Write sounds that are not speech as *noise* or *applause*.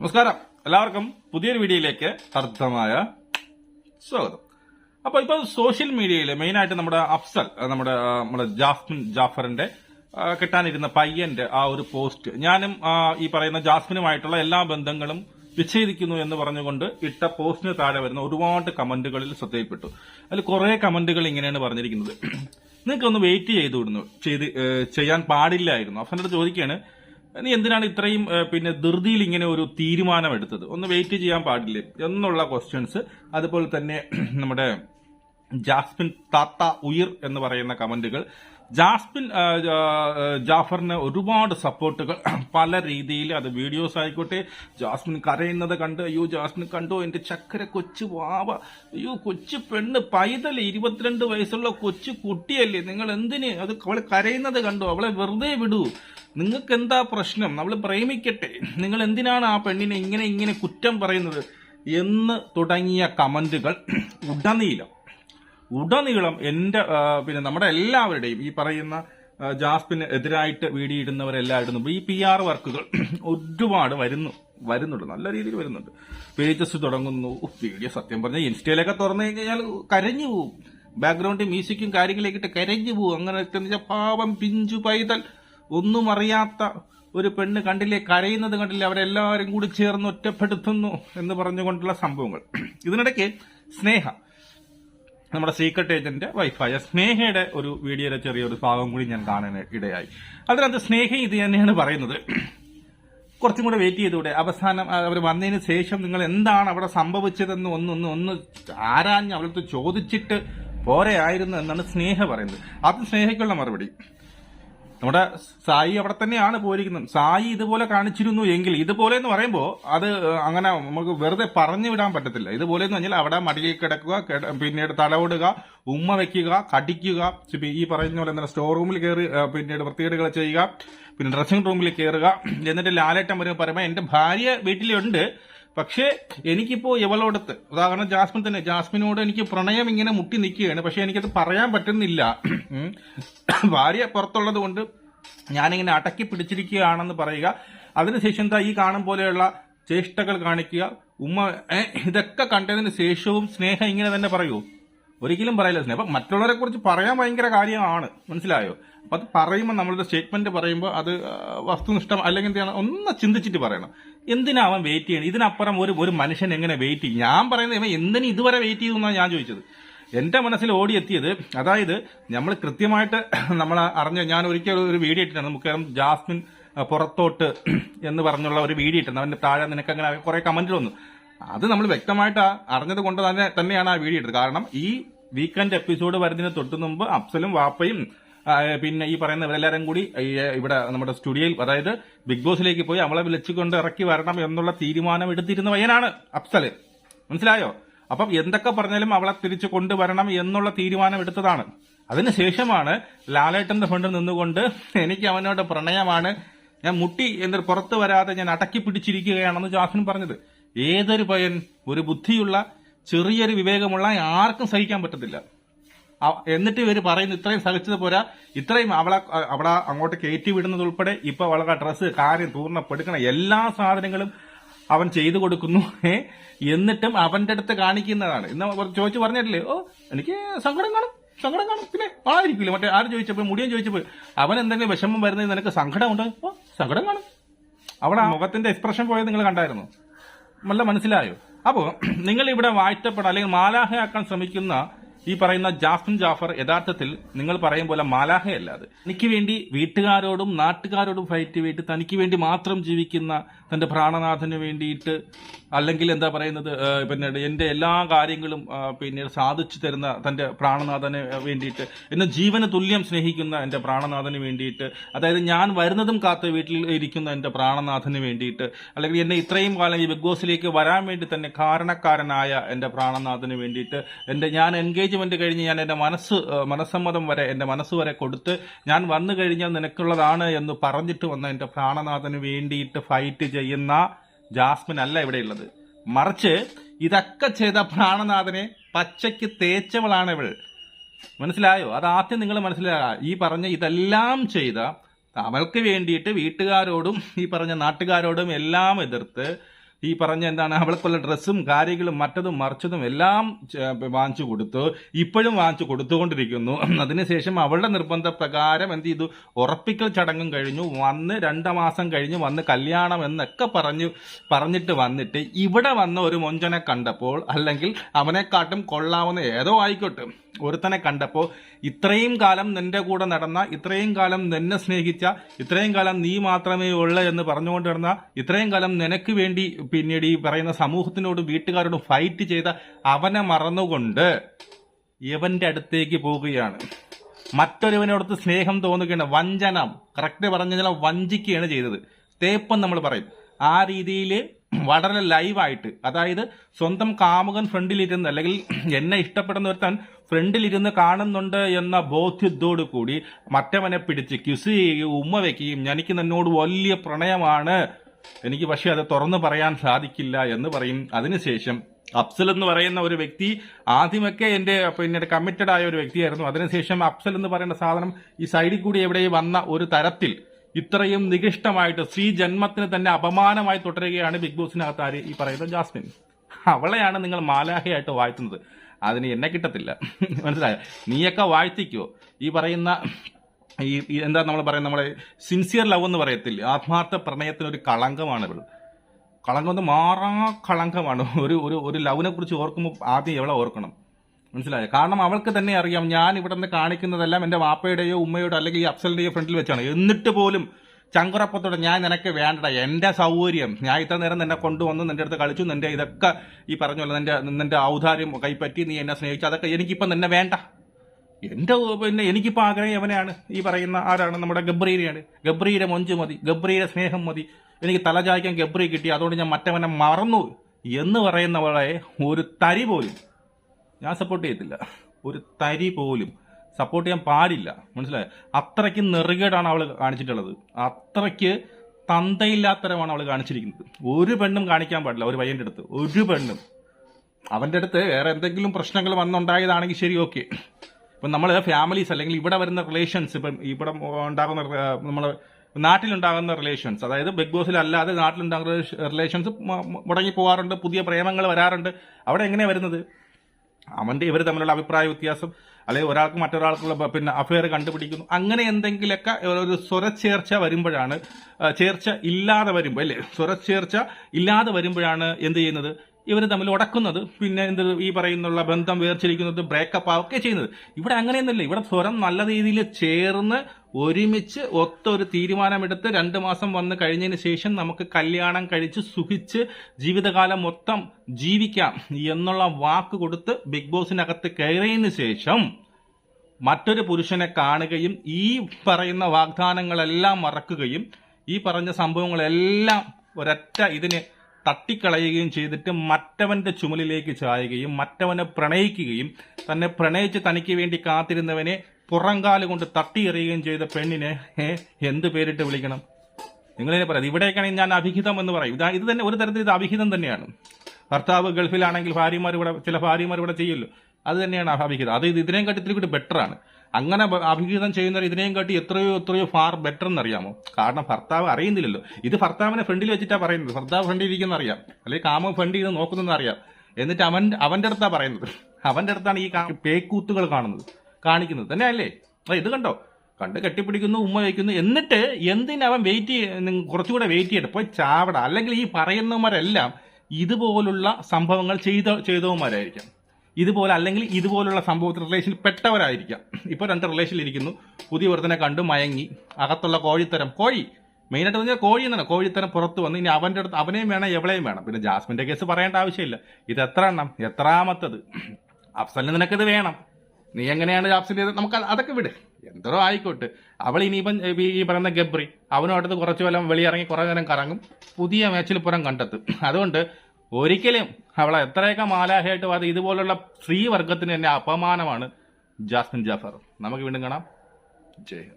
നമസ്കാരം. എല്ലാവർക്കും പുതിയൊരു വീഡിയോയിലേക്ക് അർത്ഥമായ സ്വാഗതം. അപ്പൊ ഇപ്പൊ സോഷ്യൽ മീഡിയയിൽ മെയിനായിട്ട് നമ്മുടെ അഫ്സൽ നമ്മുടെ നമ്മുടെ ജാസ്മിൻ ജാഫറിന്റെ കിട്ടാനിരുന്ന പയ്യന്റെ ആ ഒരു പോസ്റ്റ് ഞാനും ഈ പറയുന്ന ജാസ്മിനുമായിട്ടുള്ള എല്ലാ ബന്ധങ്ങളും വിച്ഛേദിക്കുന്നു എന്ന് പറഞ്ഞുകൊണ്ട് ഇട്ട പോസ്റ്റിന് താഴെ വരുന്ന ഒരുപാട് കമന്റുകളിൽ ശ്രദ്ധയിൽപ്പെട്ടു. അതിൽ കുറെ കമന്റുകൾ ഇങ്ങനെയാണ് പറഞ്ഞിരിക്കുന്നത്. *clears throat* നിങ്ങൾക്കൊന്ന് വെയിറ്റ് ചെയ്തു വിടുന്നു ചെയ്ത് ചെയ്യാൻ പാടില്ലായിരുന്നു. അഫ്സലിനോട് ചോദിക്കുകയാണ് നീ എന്തിനാണ് ഇത്രയും പിന്നെ ധൃതിയിൽ ഇങ്ങനെ ഒരു തീരുമാനം എടുത്തത്? ഒന്ന് വെയിറ്റ് ചെയ്യാൻ പാടില്ലേ. എന്നുള്ള ക്വസ്റ്റ്യൻസ് അതുപോലെ തന്നെ *clears throat* നമ്മുടെ ജാസ്മിൻ താത്ത ഉയിർ എന്ന് പറയുന്ന കമന്റുകൾ ജാസ്മിൻ ജാഫറിന് ഒരുപാട് സപ്പോർട്ടുകൾ. *clears throat* പല രീതിയിൽ അത് വീഡിയോസ് ആയിക്കോട്ടെ ജാസ്മിൻ കരയുന്നത് കണ്ട് അയ്യോ ജാസ്മിൻ കണ്ടു എന്റെ ചക്കര കൊച്ചു വാവ. അയ്യോ കൊച്ചു പെണ്ണ് പൈതൽ ഇരുപത്തിരണ്ട് വയസ്സുള്ള കൊച്ചു കുട്ടിയല്ലേ. നിങ്ങൾ എന്തിന് അത് അവളെ കരയുന്നത് കണ്ടു? അവളെ വെറുതെ വിടൂ. നിങ്ങൾക്ക് എന്താ പ്രശ്നം? നമ്മൾ പ്രേമിക്കട്ടെ. നിങ്ങൾ എന്തിനാണ് ആ പെണ്ണിനെ ഇങ്ങനെ ഇങ്ങനെ കുറ്റം പറയുന്നത്? എന്ന് തുടങ്ങിയ കമന്റുകൾ *clears throat* ഉടനീളം ഉടനീളം എന്റെ പിന്നെ നമ്മുടെ എല്ലാവരുടെയും ഈ പറയുന്ന ജാസ്പിന് എതിരായിട്ട് വീഡിയോ ഈ പി ആർ വർക്കുകൾ *clears throat* ഒരുപാട് വരുന്നു വരുന്നുണ്ട് നല്ല രീതിയിൽ വരുന്നുണ്ട്. പേജസ് തുടങ്ങുന്നു. വീഡിയോ സത്യം പറഞ്ഞാൽ ഇൻസ്റ്റയിലൊക്കെ തുറന്നു കഴിഞ്ഞാൽ കരഞ്ഞു പോവും. ബാക്ക്ഗ്രൗണ്ട് മ്യൂസിക്കും കാര്യങ്ങളിലേക്കിട്ട് കരഞ്ഞു പോവും. അങ്ങനെ പാവം പിഞ്ചു പൈതൽ. ഒന്നും അറിയാത്ത ഒരു പെണ്ണ് കണ്ടില്ലേ കരയുന്നത് കണ്ടില്ലേ അവരെല്ലാവരും കൂടി ചേർന്ന് ഒറ്റപ്പെടുത്തുന്നു എന്ന് പറഞ്ഞുകൊണ്ടുള്ള സംഭവങ്ങൾ. *clears throat* ഇതിനിടയ്ക്ക് സ്നേഹ നമ്മുടെ സീക്രട്ട് ഏജന്റ് വൈഫായ സ്നേഹയുടെ ഒരു വീഡിയോയുടെ ചെറിയൊരു ഭാഗം കൂടി ഞാൻ കാണാൻ ഇടയായി. അതിനകത്ത് സ്നേഹ ഇത് തന്നെയാണ് പറയുന്നത്. കുറച്ചും കൂടെ വെയിറ്റ് ചെയ്തൂടെ അവസാനം അവർ വന്നതിന് ശേഷം നിങ്ങൾ എന്താണ് അവിടെ സംഭവിച്ചതെന്ന് ഒന്ന് ഒന്ന് ഒന്ന് ആരാഞ്ഞ് അവളടുത്ത് ചോദിച്ചിട്ട് പോരെ ആയിരുന്നു എന്നാണ് സ്നേഹ പറയുന്നത്. അത് സ്നേഹയ്ക്കുള്ള മറുപടി. നമ്മുടെ സായി അവിടെ തന്നെയാണ് പോയിരിക്കുന്നത്. സായി ഇതുപോലെ കാണിച്ചിരുന്നു എങ്കിൽ ഇതുപോലെ എന്ന് പറയുമ്പോൾ അത് അങ്ങനെ നമുക്ക് വെറുതെ പറഞ്ഞു വിടാൻ പറ്റത്തില്ല. ഇതുപോലെ എന്ന് പറഞ്ഞാൽ അവിടെ മടിയിൽ കിടക്കുക പിന്നീട് തലവിടുക ഉമ്മ വെക്കുക കടിക്കുക ഈ പറയുന്ന പോലെ എന്താ സ്റ്റോർ റൂമിൽ കയറി പിന്നീട് വൃത്തികേടുകൾ ചെയ്യുക പിന്നെ ഡ്രസ്സിംഗ് റൂമിൽ കയറുക എന്നിട്ട് ലാലേട്ടൻ വരുമ്പോൾ പറയുമ്പോൾ എന്റെ ഭാര്യ വീട്ടിലുണ്ട്. പക്ഷേ എനിക്കിപ്പോ ഇവളോടത്ത് ഉദാഹരണം ജാസ്മിൻ തന്നെ ജാസ്മിനോട് എനിക്ക് പ്രണയം ഇങ്ങനെ മുട്ടി നിൽക്കുകയാണ്. പക്ഷെ എനിക്കത് പറയാൻ പറ്റുന്നില്ല. ഭാര്യ പുറത്തുള്ളത് കൊണ്ട് ഞാനിങ്ങനെ അടക്കി പിടിച്ചിരിക്കുകയാണെന്ന് പറയുക. അതിനുശേഷം എന്താ ഈ കാണും പോലെയുള്ള ചേഷ്ടകൾ കാണിക്കുക. ഉമ്മ ഇതൊക്കെ കണ്ടതിന് ശേഷവും സ്നേഹം ഇങ്ങനെ തന്നെ പറയൂ. ഒരിക്കലും പറയില്ല സ്നേഹം. അപ്പൊ മറ്റുള്ളവരെ കുറിച്ച് പറയാൻ ഭയങ്കര കാര്യമാണ്. മനസ്സിലായോ? അപ്പൊ അത് പറയുമ്പോൾ നമ്മളൊരു സ്റ്റേറ്റ്മെന്റ് പറയുമ്പോൾ അത് വസ്തുനിഷ്ഠം അല്ലെങ്കിൽ എന്താണ് ഒന്ന് ചിന്തിച്ചിട്ട് പറയണം. എന്തിനാ അവൻ വെയിറ്റ് ചെയ്യണം? ഇതിനപ്പുറം ഒരു ഒരു മനുഷ്യൻ എങ്ങനെ വെയിറ്റ് ചെയ്യും? ഞാൻ പറയുന്നത് ഇവൻ എന്തിനു ഇതുവരെ വെയിറ്റ് ചെയ്തു എന്നാണ് ഞാൻ ചോദിച്ചത്. എന്റെ മനസ്സിൽ ഓടിയെത്തിയത് അതായത് നമ്മൾ കൃത്യമായിട്ട് *clears throat* നമ്മൾ അറിഞ്ഞ ഞാൻ ഒരിക്കൽ ഒരു വീഡിയോ ഇട്ടിട്ടുണ്ട്. നമുക്ക് ജാസ്മിൻ പുറത്തോട്ട് *clears throat* എന്ന് പറഞ്ഞുള്ള ഒരു വീഡിയോ ഇട്ടിട്ടുണ്ട്. അവന്റെ താഴെ നിനക്ക് അങ്ങനെ കുറെ കമന്റ് വന്നു. അത് നമ്മൾ വ്യക്തമായിട്ട് അറിഞ്ഞത് കൊണ്ട് തന്നെ തന്നെയാണ് ആ വീഡിയോ ഇട്ടത്. കാരണം ഈ വീക്കെൻഡ് എപ്പിസോഡ് വരുന്നതിന് തൊട്ട് മുമ്പ് അഫ്സലും വാപ്പയും പിന്നെ ഈ പറയുന്ന ഇവരെല്ലാവരും കൂടി ഇവിടെ നമ്മുടെ സ്റ്റുഡിയോയിൽ അതായത് ബിഗ് ബോസിലേക്ക് പോയി അവളെ വിളിച്ചുകൊണ്ട് ഇറക്കി വരണം എന്നുള്ള തീരുമാനം എടുത്തിരുന്ന പയ്യനാണ് അഫ്സൽ. മനസ്സിലായോ? അപ്പം എന്തൊക്കെ പറഞ്ഞാലും അവളെ തിരിച്ചു കൊണ്ടുവരണം എന്നുള്ള തീരുമാനം എടുത്തതാണ്. അതിനുശേഷമാണ് ലാലേട്ടന്റെ ഫണ്ടിൽ നിന്നുകൊണ്ട് എനിക്ക് അവനോട് പ്രണയമാണ്. ഞാൻ മുട്ടി എന്നിട്ട് പുറത്തു വരാതെ ഞാൻ അടക്കി പിടിച്ചിരിക്കുകയാണെന്ന് ജാസൻ പറഞ്ഞത്. ഏതൊരു പയ്യൻ ഒരു ബുദ്ധിയുള്ള ചെറിയൊരു വിവേകമുള്ള ആർക്കും സഹിക്കാൻ പറ്റത്തില്ല. എന്നിട്ട് ഇവർ പറയുന്നു ഇത്രയും സഹിച്ചത് പോരാ. ഇത്രയും അവളെ അവളെ അങ്ങോട്ട് കയറ്റി വിടുന്നത് ഉൾപ്പെടെ ഇപ്പൊ അവളുടെ ഡ്രസ്സ് കാര്യം തൂർണപ്പെടുക്കണം എല്ലാ സാധനങ്ങളും അവൻ ചെയ്തു കൊടുക്കുന്നു. എന്നിട്ടും അവന്റെ അടുത്ത് കാണിക്കുന്നതാണ്. ഇന്ന് ചോദിച്ചു പറഞ്ഞിട്ടില്ലേ? ഓ എനിക്ക് സങ്കടം കാണും സങ്കടം കാണും. പിന്നെ ആയിരിക്കില്ല? മറ്റേ ആര് ചോദിച്ചപ്പോ മുടിയൻ ചോദിച്ചപ്പോ അവൻ എന്തെങ്കിലും വിഷമം വരുന്നത് നിനക്ക് സങ്കടമുണ്ട്? ഓ സങ്കടം കാണും. അവിടെ മുഖത്തിന്റെ എക്സ്പ്രഷൻ പോയത് നിങ്ങൾ കണ്ടായിരുന്നു. നല്ല മനസ്സിലായോ? അപ്പോ നിങ്ങൾ ഇവിടെ വാഴ്ത്തപ്പെടാൻ അല്ലെങ്കിൽ മാലാഹയാക്കാൻ ശ്രമിക്കുന്ന ഈ പറയുന്ന ജാഫൻ ജാഫർ യഥാർത്ഥത്തിൽ നിങ്ങൾ പറയും പോലെ മാലാഹയല്ല അത്. എനിക്ക് വേണ്ടി വീട്ടുകാരോടും നാട്ടുകാരോടും ഫൈറ്റ് ചെയ്തിട്ട് തനിക്ക് വേണ്ടി മാത്രം ജീവിക്കുന്ന തന്റെ പ്രാണനാഥന് വേണ്ടിയിട്ട് അല്ലെങ്കിൽ എന്താ പറയുന്നത് പിന്നെ എന്റെ എല്ലാ കാര്യങ്ങളും പിന്നെ സാധിച്ചു തരുന്ന തന്റെ പ്രാണനാഥന് വേണ്ടിയിട്ട് എന്നെ ജീവന് തുല്യം സ്നേഹിക്കുന്ന എന്റെ പ്രാണനാഥന് വേണ്ടിയിട്ട് അതായത് ഞാൻ വരുന്നതും കാത്ത് വീട്ടിൽ ഇരിക്കുന്ന എന്റെ പ്രാണനാഥന് വേണ്ടിയിട്ട് അല്ലെങ്കിൽ എന്നെ ഇത്രയും കാലം ഈ ബിഗ് ബോസിലേക്ക് വരാൻ വേണ്ടി തന്നെ കാരണക്കാരനായ എന്റെ പ്രാണനാഥന് വേണ്ടിയിട്ട് എന്റെ ഞാൻ എൻഗേജ്മെന്റ് കഴിഞ്ഞ് ഞാൻ എന്റെ മനസ്സ് മനസ്സമ്മതം വരെ എന്റെ മനസ്സ് വരെ കൊടുത്ത് ഞാൻ വന്നു കഴിഞ്ഞാൽ നിനക്കുള്ളതാണ് എന്ന് പറഞ്ഞിട്ട് വന്ന എന്റെ പ്രാണനാഥന് വേണ്ടിയിട്ട് ഫൈറ്റ് ചെയ്യുന്ന ജാസ്മിൻ അല്ല ഇവിടെയുള്ളത് മറിച്ച് ഇതൊക്കെ ചെയ്ത പ്രാണനാഥനെ പച്ചയ്ക്ക് തേച്ചവളാണ് ഇവൾ. മനസ്സിലായോ? അത് ആദ്യം നിങ്ങൾ മനസ്സിലാക്കുക ഈ പറഞ്ഞ ഇതെല്ലാം ചെയ്ത അവൾക്ക് വേണ്ടിയിട്ട് വീട്ടുകാരോടും ഈ പറഞ്ഞ നാട്ടുകാരോടും എല്ലാം എതിർത്ത് ഈ പറഞ്ഞ എന്താണ് അവൾക്കുള്ള ഡ്രസ്സും കാര്യങ്ങളും മറ്റതും മറിച്ചതും എല്ലാം വാങ്ങിച്ചു കൊടുത്തു ഇപ്പോഴും വാങ്ങിച്ചു കൊടുത്തുകൊണ്ടിരിക്കുന്നു. അതിനുശേഷം അവളുടെ നിർബന്ധ പ്രകാരം എന്ത് ചെയ്തു? ഉറപ്പിക്കൽ ചടങ്ങും കഴിഞ്ഞു. വന്ന് രണ്ട് മാസം കഴിഞ്ഞ് വന്ന് കല്യാണം എന്നൊക്കെ പറഞ്ഞു പറഞ്ഞിട്ട് വന്നിട്ട് ഇവിടെ വന്ന ഒരു മൊഞ്ചനെ കണ്ടപ്പോൾ അല്ലെങ്കിൽ അവനെക്കാട്ടും കൊള്ളാവുന്ന ഏതോ ആയിക്കോട്ടെ. ഒരുത്തനെ കണ്ടപ്പോൾ ഇത്രയും കാലം നിന്റെ കൂടെ നടന്ന ഇത്രയും കാലം നിന്നെ സ്നേഹിച്ച ഇത്രയും കാലം നീ മാത്രമേ ഉള്ളൂ എന്ന് പറഞ്ഞുകൊണ്ട് നടന്ന ഇത്രയും കാലം നിനക്ക് വേണ്ടി പിന്നീട് ഈ പറയുന്ന സമൂഹത്തിനോടും വീട്ടുകാരോടും ഫൈറ്റ് ചെയ്ത അവനെ മറന്നുകൊണ്ട് ഇവന്റെ അടുത്തേക്ക് പോവുകയാണ്. മറ്റൊരുവനോടത്ത് സ്നേഹം തോന്നുകയാണ്. വഞ്ചനം. കറക്റ്റ് പറഞ്ഞാൽ വഞ്ചിക്കുകയാണ് ചെയ്തത്. തേപ്പം നമ്മൾ പറയും. ആ രീതിയിൽ വളരെ ലൈവായിട്ട് അതായത് സ്വന്തം കാമുകൻ ഫ്രണ്ടിലിരുന്ന് അല്ലെങ്കിൽ എന്നെ ഇഷ്ടപ്പെടുന്ന ഒരുത്തൻ ഫ്രണ്ടിലിരുന്ന് കാണുന്നുണ്ട് എന്ന ബോധ്യത്തോടു കൂടി മറ്റവനെ പിടിച്ച് ക്യുസ് ചെയ്യുകയും ഉമ്മ വെക്കുകയും എനിക്ക് നിന്നോട് വലിയ പ്രണയമാണ്. എനിക്ക് പക്ഷേ അത് തുറന്നു പറയാൻ സാധിക്കില്ല എന്ന് പറയും. അതിനുശേഷം അഫ്സൽ എന്ന് പറയുന്ന ഒരു വ്യക്തി ആദ്യമൊക്കെ എന്റെ പിന്നെ കമ്മിറ്റഡ് ആയ ഒരു വ്യക്തിയായിരുന്നു. അതിനുശേഷം അഫ്സൽ എന്ന് പറയുന്ന സാധനം ഈ സൈഡിൽ കൂടി എവിടെ വന്ന ഒരു തരത്തിൽ ഇത്രയും നികൃഷ്ടമായിട്ട് സ്ത്രീ ജന്മത്തിന് തന്നെ അപമാനമായി തുടരുകയാണ് ബിഗ് ബോസിനകത്ത് ആര് ഈ പറയുന്ന ജാസ്മിൻ. അവളെയാണ് നിങ്ങൾ മാലാഹയായിട്ട് വാഴ്ത്തുന്നത്. അതിന് എന്നെ കിട്ടത്തില്ല. മനസ്സിലായോ? നീയൊക്കെ വാഴ്ത്തിക്കോ. ഈ പറയുന്ന ഈ എന്താ നമ്മൾ പറയുന്നത്? നമ്മളെ സിൻസിയർ ലവ് എന്ന് പറയത്തില്ല? ആത്മാർത്ഥ പ്രണയത്തിനൊരു കളങ്കമാണ് ഇവൾ കളങ്കം ഒന്ന് മാറാ കളങ്കമാണ്. ഒരു ഒരു ഒരു ലവിനെ കുറിച്ച് ഓർക്കുമ്പോൾ ആദ്യം എവളെ ഓർക്കണം? മനസ്സിലായോ? കാരണം അവൾക്ക് തന്നെ അറിയാം ഞാൻ ഇവിടെ നിന്ന് കാണിക്കുന്നതെല്ലാം എന്റെ വാപ്പയുടെയോ ഉമ്മയോടോ അല്ലെങ്കിൽ ഈ അഫ്സലിന്റെയോ ഫ്രണ്ടിൽ വെച്ചാണ്. എന്നിട്ട് പോലും ചങ്കുറപ്പത്തോടെ ഞാൻ നിനക്ക് വേണ്ടട എന്റെ സൗകര്യം. ഞാൻ ഇത്ര നേരം നിന്നെ കൊണ്ടുവന്ന് നിന്റെ അടുത്ത് കളിച്ചു നിന്റെ ഇതൊക്കെ ഈ പറഞ്ഞ പോലെ നിന്റെ നിന്റെ ഔദാര്യം കൈപ്പറ്റി നീ എന്നെ സ്നേഹിച്ചു. അതൊക്കെ എനിക്കിപ്പം നിന്നെ വേണ്ട. എന്റെ പിന്നെ എനിക്കിപ്പോൾ ആഗ്രഹം എവനെയാണ്? ഈ പറയുന്ന ആരാണ്? നമ്മുടെ ഗബ്രീരയാണ് ഗബ്രീരെ മൊഞ്ച് മതി ഗബ്രീരെ സ്നേഹം മതി. എനിക്ക് തലചായ്ക്കാൻ ഗബ്രി കിട്ടി അതുകൊണ്ട് ഞാൻ മറ്റവനെ മറന്നു. എന്ന് പറയുന്നവളെ ഒരു തരി പോലും ഞാൻ സപ്പോർട്ട് ചെയ്യത്തില്ല. ഒരു തരി പോലും സപ്പോർട്ട് ചെയ്യാൻ പാടില്ല. മനസ്സിലായോ? അത്രയ്ക്ക് നെറുകേടാണ് അവൾ കാണിച്ചിട്ടുള്ളത്. അത്രയ്ക്ക് തന്തയില്ലാത്തരമാണ് അവൾ കാണിച്ചിരിക്കുന്നത്. ഒരു പെണ്ണും കാണിക്കാൻ പാടില്ല ഒരു പയ്യന്റെ അടുത്ത്. ഒരു പെണ്ണും. അവന്റെ അടുത്ത് വേറെ എന്തെങ്കിലും പ്രശ്നങ്ങൾ വന്നുണ്ടായതാണെങ്കിൽ ശരി ഓക്കെ. ഇപ്പം നമ്മൾ ഫാമിലീസ് അല്ലെങ്കിൽ ഇവിടെ വരുന്ന റിലേഷൻസ് ഇപ്പം ഇവിടെ ഉണ്ടാകുന്ന നമ്മൾ നാട്ടിലുണ്ടാകുന്ന റിലേഷൻസ് അതായത് ബിഗ് ബോസിലല്ലാതെ നാട്ടിലുണ്ടാകുന്ന റിലേഷൻസ് മുടങ്ങി പോകാറുണ്ട് പുതിയ പ്രേമങ്ങൾ വരാറുണ്ട്. അവിടെ എങ്ങനെയാണ് വരുന്നത്? അവന്റെ ഇവർ തമ്മിലുള്ള അഭിപ്രായ വ്യത്യാസം അല്ലെങ്കിൽ ഒരാൾക്ക് മറ്റൊരാൾക്കുള്ള പിന്നെ അഫയർ കണ്ടുപിടിക്കുന്നു. അങ്ങനെ എന്തെങ്കിലുമൊക്കെ ഒരു സ്വരച്ചേർച്ച വരുമ്പോഴാണ് ചേർച്ച ഇല്ലാതെ വരുമ്പോൾ അല്ലേ? സ്വരച്ചേർച്ച ഇല്ലാതെ വരുമ്പോഴാണ് എന്ത് ചെയ്യുന്നത്? ഇവർ തമ്മിൽ ഉടക്കുന്നത് പിന്നെ എന്ത് ഈ പറയുന്നുള്ള ബന്ധം വേർച്ചിരിക്കുന്നത് ബ്രേക്കപ്പ് ആവുകയൊക്കെ ചെയ്യുന്നത്. ഇവിടെ അങ്ങനെയൊന്നുമില്ല. ഇവിടെ സ്വരം നല്ല രീതിയിൽ ചേർന്ന് ഒരുമിച്ച് ഒത്തൊരു തീരുമാനമെടുത്ത് രണ്ട് മാസം വന്ന് കഴിഞ്ഞതിന് ശേഷം നമുക്ക് കല്യാണം കഴിച്ച് സുഖിച്ച് ജീവിതകാലം മൊത്തം ജീവിക്കാം എന്നുള്ള വാക്ക് കൊടുത്ത് ബിഗ് ബോസിനകത്ത് കയറിയതിന് ശേഷം മറ്റൊരു പുരുഷനെ കാണുകയും ഈ പറയുന്ന വാഗ്ദാനങ്ങളെല്ലാം മറക്കുകയും ഈ പറഞ്ഞ സംഭവങ്ങളെല്ലാം ഒരൊറ്റ ഇതിന് തട്ടിക്കളയുകയും ചെയ്തിട്ട് മറ്റവന്റെ ചുമലിലേക്ക് ചായുകയും മറ്റവനെ പ്രണയിക്കുകയും തന്നെ പ്രണയിച്ച് തനിക്ക് വേണ്ടി കാത്തിരുന്നവനെ പുറംകാൽ കൊണ്ട് തട്ടിയെറിയുകയും ചെയ്ത പെണ്ണിനെ എന്ത് പേരിട്ട് വിളിക്കണം? നിങ്ങൾ നിങ്ങളിനെ പറയാം ഇവിടേക്കാണെങ്കിൽ ഞാൻ അഭിഹിതം എന്ന് പറയും. ഇതാ ഇത് തന്നെ ഒരു തരത്തിൽ ഇത് അഭിഹിതം തന്നെയാണ്. ഭർത്താവ് ഗൾഫിലാണെങ്കിൽ ഭാര്യമാർ ഇവിടെ ചില ഭാര്യമാർ ഇവിടെ ചെയ്യുമല്ലോ. അത് തന്നെയാണ് അഭിഹിതം അത് ഇത് ഇതിനെയും കാട്ടി ഇത്തിരി കൂടി ബെറ്റർ ആണ്. അങ്ങനെ അഭിഹിതം ചെയ്യുന്നവർ ഇതിനെയും കാട്ടി എത്രയോ എത്രയോ ഫാർ ബെറ്റർ എന്നറിയാമോ? കാരണം ഭർത്താവ് അറിയുന്നില്ലല്ലോ. ഇത് ഭർത്താവിനെ ഫ്രണ്ടിൽ വെച്ചിട്ടാ പറയുന്നത്. ഭർത്താവ് ഫ്രണ്ടിൽ ഇരിക്കുന്ന അറിയാം. അല്ലെങ്കിൽ കാമ ഫ്രണ്ടിൽ ഇരുന്ന് നോക്കുന്നതെന്ന് അറിയാം. എന്നിട്ട് അവൻ അവന്റെ അടുത്താ പറയുന്നത്. അവന്റെ അടുത്താണ് ഈ പേക്കൂത്തുകൾ കാണുന്നത് കാണിക്കുന്നത്. തന്നെയല്ലേ ഇത് കണ്ടോ? കണ്ട് കെട്ടിപ്പിടിക്കുന്നു ഉമ്മ വയ്ക്കുന്നു എന്നിട്ട് എന്തിനവൻ വെയിറ്റ് കുറച്ചുകൂടെ വെയിറ്റ് ചെയ്യട്ടെ? പോയി ചാവട. അല്ലെങ്കിൽ ഈ പറയുന്നവരെല്ലാം ഇതുപോലുള്ള സംഭവങ്ങൾ ചെയ്ത ചെയ്തവന്മാരായിരിക്കാം. ഇതുപോലെ അല്ലെങ്കിൽ ഇതുപോലുള്ള സംഭവത്തിൽ റിലേഷനിൽ പെട്ടവരായിരിക്കാം. ഇപ്പോൾ രണ്ട് റിലേഷനിൽ ഇരിക്കുന്നു. പുതിയ ഒരുത്തനെ കണ്ടു മയങ്ങി. അകത്തുള്ള കോഴിത്തരം. കോഴി. മെയിനായിട്ട് പറഞ്ഞാൽ കോഴി എന്നാണ് കോഴിത്തരം പുറത്ത് വന്ന് ഇനി അവന്റെ അടുത്ത് അവനെയും വേണം എവളെയും വേണം. പിന്നെ ജാസ്മിന്റെ കേസ് പറയേണ്ട ആവശ്യമില്ല. ഇത് എത്ര എണ്ണം? എത്രാമത്തത്? അഫ്സലിന് നിനക്കിത് വേണം. നീ എങ്ങനെയാണ് ജാസ്മിന്റെ നമുക്ക് അത് അതൊക്കെ വിട്. എന്തോ ആയിക്കോട്ടെ. അവൾ ഇനിയിപ്പം ഈ പറയുന്ന ഗബ്രി അവനും അടുത്ത് കുറച്ച് കൊല്ലം വെളിയിറങ്ങി കുറേ നേരം കറങ്ങും. പുതിയ മേച്ചിൽ പുറം കണ്ടെത്തും. അതുകൊണ്ട് ഒരിക്കലും അവളെ എത്രയൊക്കെ മാലാഹയായിട്ട് അത് ഇതുപോലുള്ള സ്ത്രീവർഗത്തിന് തന്നെ അപമാനമാണ് ജാസ്മിൻ ജാഫർ. നമുക്ക് വീണ്ടും കാണാം. ജയ്